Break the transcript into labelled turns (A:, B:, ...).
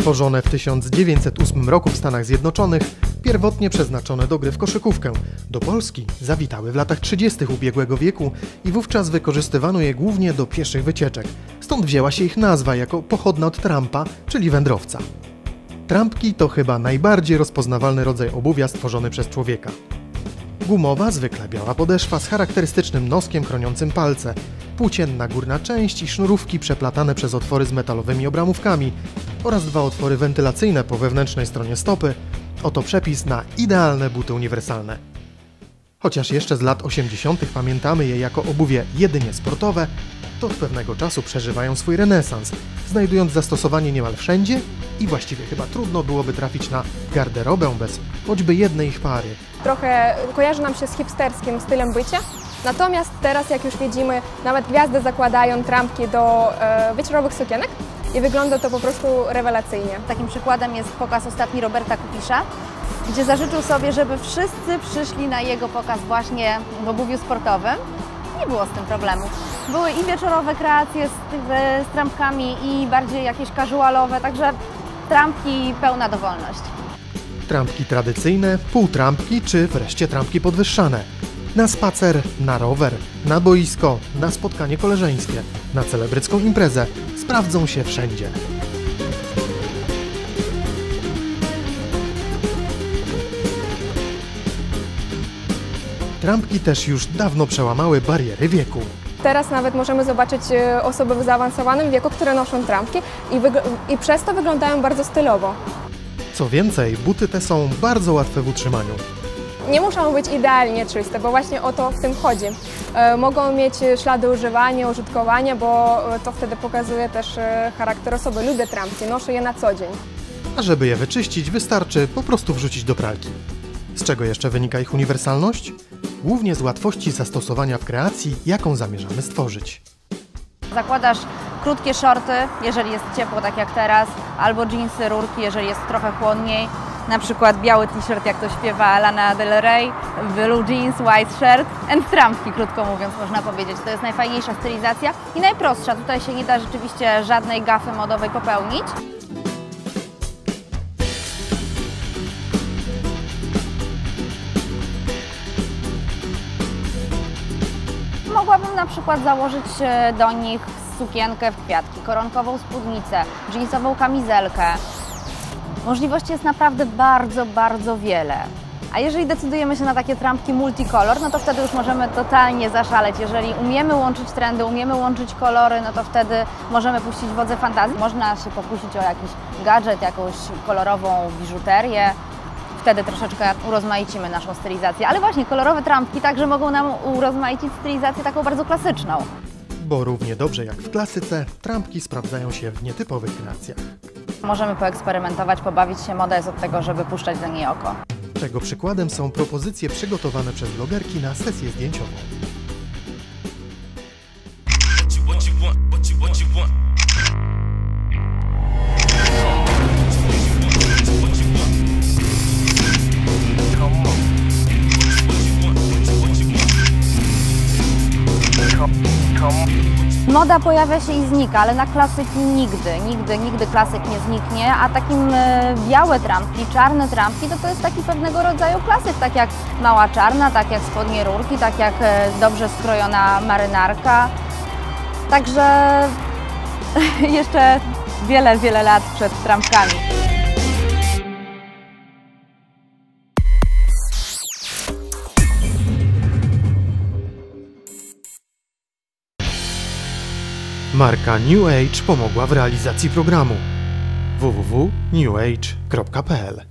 A: Stworzone w 1908 roku w Stanach Zjednoczonych, pierwotnie przeznaczone do gry w koszykówkę, do Polski zawitały w latach 30. ubiegłego wieku i wówczas wykorzystywano je głównie do pieszych wycieczek. Stąd wzięła się ich nazwa jako pochodna od trampa, czyli wędrowca. Trampki to chyba najbardziej rozpoznawalny rodzaj obuwia stworzony przez człowieka. Gumowa, zwykle biała podeszwa z charakterystycznym noskiem chroniącym palce, płócienna górna część i sznurówki przeplatane przez otwory z metalowymi obramówkami oraz dwa otwory wentylacyjne po wewnętrznej stronie stopy. Oto przepis na idealne buty uniwersalne. Chociaż jeszcze z lat 80. pamiętamy je jako obuwie jedynie sportowe, to od pewnego czasu przeżywają swój renesans, znajdując zastosowanie niemal wszędzie i właściwie chyba trudno byłoby trafić na garderobę bez choćby jednej ich pary.
B: Trochę kojarzy nam się z hipsterskim stylem bycia. Natomiast teraz, jak już widzimy, nawet gwiazdy zakładają trampki do e, wieczorowych sukienek i wygląda to po prostu rewelacyjnie.
C: Takim przykładem jest pokaz ostatni Roberta Kupisza, gdzie zażyczył sobie, żeby wszyscy przyszli na jego pokaz właśnie w obuwiu sportowym. Nie było z tym problemu. Były i wieczorowe kreacje z, z trampkami i bardziej jakieś casualowe, także trampki pełna dowolność.
A: Trampki tradycyjne, półtrampki czy wreszcie trampki podwyższane. Na spacer, na rower, na boisko, na spotkanie koleżeńskie, na celebrycką imprezę sprawdzą się wszędzie. Trampki też już dawno przełamały bariery wieku.
B: Teraz nawet możemy zobaczyć e, osoby w zaawansowanym wieku, które noszą trampki i, i przez to wyglądają bardzo stylowo.
A: Co więcej, buty te są bardzo łatwe w utrzymaniu.
B: Nie muszą być idealnie czyste, bo właśnie o to w tym chodzi. E, mogą mieć ślady używania, użytkowania, bo e, to wtedy pokazuje też e, charakter osoby. Lubię trampki, noszę je na co dzień.
A: A żeby je wyczyścić, wystarczy po prostu wrzucić do pralki. Z czego jeszcze wynika ich uniwersalność? Głównie z łatwości zastosowania w kreacji, jaką zamierzamy stworzyć.
C: Zakładasz krótkie shorty, jeżeli jest ciepło, tak jak teraz, albo jeansy, rurki, jeżeli jest trochę chłodniej. Na przykład biały t-shirt, jak to śpiewa Lana Del Rey, blue jeans, white shirt and trampki, krótko mówiąc, można powiedzieć. To jest najfajniejsza stylizacja i najprostsza. Tutaj się nie da rzeczywiście żadnej gafy modowej popełnić. Mogłabym na przykład założyć e, do nich sukienkę w kwiatki, koronkową spódnicę, jeansową kamizelkę. Możliwości jest naprawdę bardzo, bardzo wiele. A jeżeli decydujemy się na takie trampki multicolor, no to wtedy już możemy totalnie zaszaleć. Jeżeli umiemy łączyć trendy, umiemy łączyć kolory, no to wtedy możemy puścić wodze fantazji. Można się pokusić o jakiś gadżet, jakąś kolorową biżuterię. Wtedy troszeczkę urozmaicimy naszą stylizację. Ale właśnie kolorowe trampki także mogą nam urozmaicić stylizację taką bardzo klasyczną.
A: Bo równie dobrze jak w klasyce, trampki sprawdzają się w nietypowych kreacjach.
C: Możemy poeksperymentować, pobawić się. Moda jest od tego, żeby puszczać do niej oko.
A: Czego przykładem są propozycje przygotowane przez blogerki na sesję zdjęciową.
C: Moda pojawia się i znika, ale na klasyki nigdy, nigdy, nigdy klasyk nie zniknie, a takim e, białe trampki, czarne trampki, to to jest taki pewnego rodzaju klasyk, tak jak mała czarna, tak jak spodnie rurki, tak jak e, dobrze skrojona marynarka. Także jeszcze wiele, wiele lat przed trampkami.
A: Marka New Age pomogła w realizacji programu. www.newage.pl